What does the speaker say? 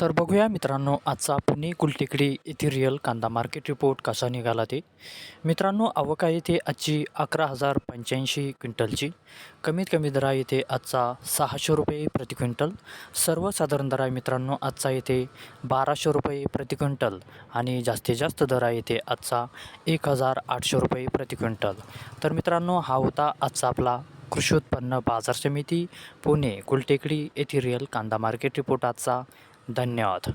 तर बघूया मित्रांनो आजचा पुणे कुलटेकडी येथील रिअल कांदा मार्केट रिपोर्ट कसा निघाला ते. मित्रांनो आवक येथे आजची अकरा हजार पंच्याऐंशी क्विंटलची. कमीत कमी दरा येथे आजचा सहाशे रुपये प्रति क्विंटल. सर्वसाधारण दरा मित्रांनो आजचा येथे बाराशे रुपये प्रति क्विंटल आणि जास्तीत जास्त दरा येथे आजचा एक हजार आठशे रुपये प्रति क्विंटल. तर मित्रांनो हा होता आजचा आपला कृषी उत्पन्न बाजार समिती पुणे कुलटेकडी इथिरियल रिअल कांदा मार्केट रिपोर्ट आजचा धन्यवाद.